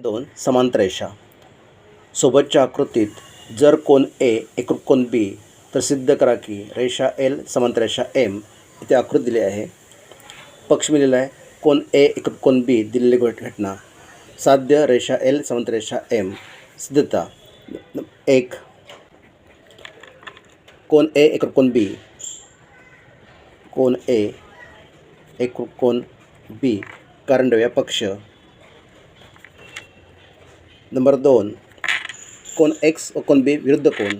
दोन समांतर रेषा. सोबतच्या आकृतीत जर कोण ए एकरूप कोण बी तर सिद्ध करा की रेषा एल समांतर रेषा एम इथे आकृती दिली आहे. पक्ष मिलेला आहे. कोण ए एकरूप कोण बी दिलेली घट- घटना. साध्य रेषा एल समांतर रेषा एम सिद्धता. एक. कोण ए एकरूप कोण बी कोण ए एकरूप कोण बी कारण पक्ष. नंबर दोन कोन एक्स व कोन बी विरुद्ध कोन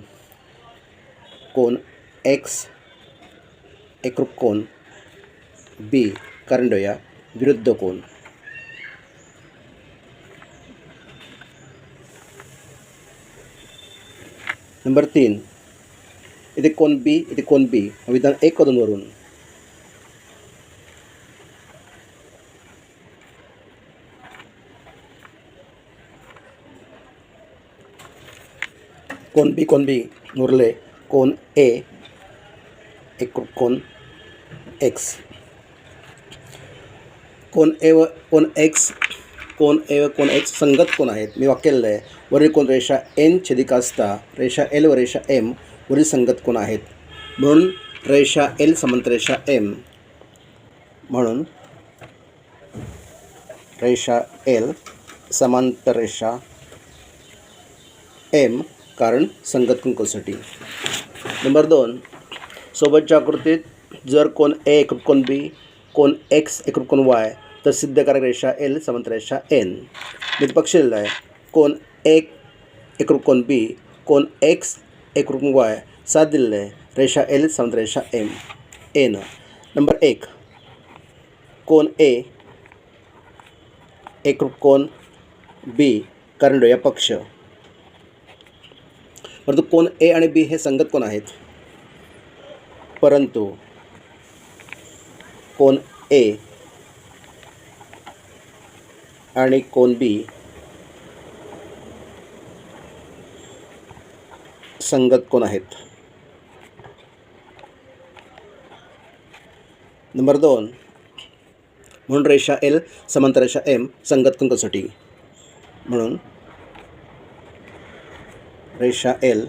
कोन एक्स एकरूप कोन बी कारण विरुद्ध कोन नंबर तीन इथे कोन बी इथे कोन बी विधान एक व कोण बी कोण बी उरले कोण ए एक कोण एक्स कोन ए व कोन एक्स कोन ए व कोन एक्स संगत कोण आहेत? मी वाक्यलेलं आहे वरील कोण रेषा एन छेदिका असता रेषा एल व रेषा एम वरील संगत कोण आहेत? म्हणून रेषा एल समंत रेषा एम म्हणून रेषा एल समांतर रेषा एम कारण संगत कुंकूसाठी नंबर दोन सोबतच्या आकृतीत जर कोण ए एकरूप कोण बी कोण एक्स एकरूप कोण वाय तर सिद्धकारक रेषा एल समांतर रेषा एन मी म्हणजे पक्ष आहे. कोण एक एकरूप कोण बी कोण एक्स एकरूप वाय सात दिलेलं आहे. रेषा एल समांतर रेषा एम एन नंबर एक कोण ए एकरूप कोण बी कारण या पक्ष. परंतु कोण ए आणि बी हे संगत कोण आहेत? परंतु कोण ए आणि कोण बी संगत कोण आहेत? नंबर दोन. म्हणून रेषा एल समांतर रेषा एम संगत कोण कसोटी? म्हणून रेषा एल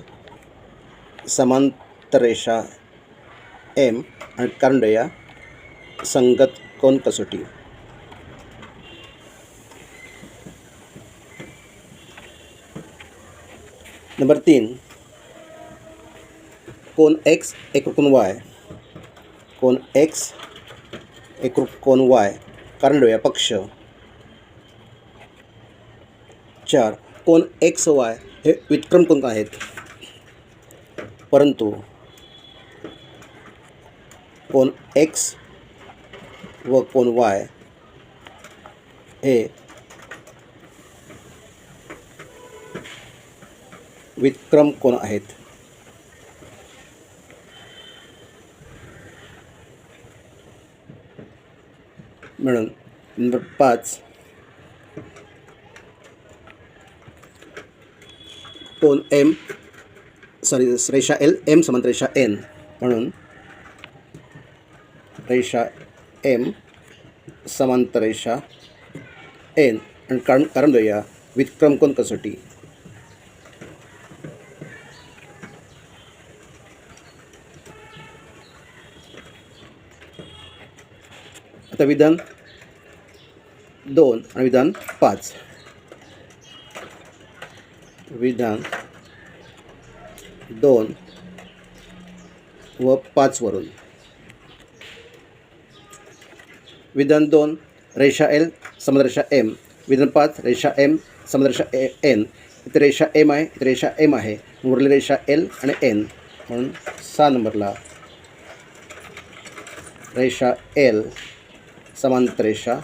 समांतर रेषा एम आणि कारण संगत कोण कसोटी? नंबर तीन कोण एक्स एकरूप कोण वाय कोण एक्स एकरूप कोण वाय कारण पक्ष. चार कोण एक्स वाय कोण आहेत? परंतु कोण एक्स व कोण वाय विक्रम कोण आहेत? नंबर पाच. कोण एम सॉरी रेषा एल एम समान रेषा एन म्हणून रेषा एम समांतर रेषा एन आणि कारण कारण देऊया विक्रम कोण कसोटी आता विधान दोन आणि विधान पाच विधान दोन व पाचवरून विधान दोन रेषा एल समरेषा एम. विधान पाच रेषा एम समरेषा ए एन. इथे रेषा एम आहे इथे रेषा एम आहे. उरली रेषा एल आणि एन. म्हणून सहा नंबरला रेषा एल समांतर रेषा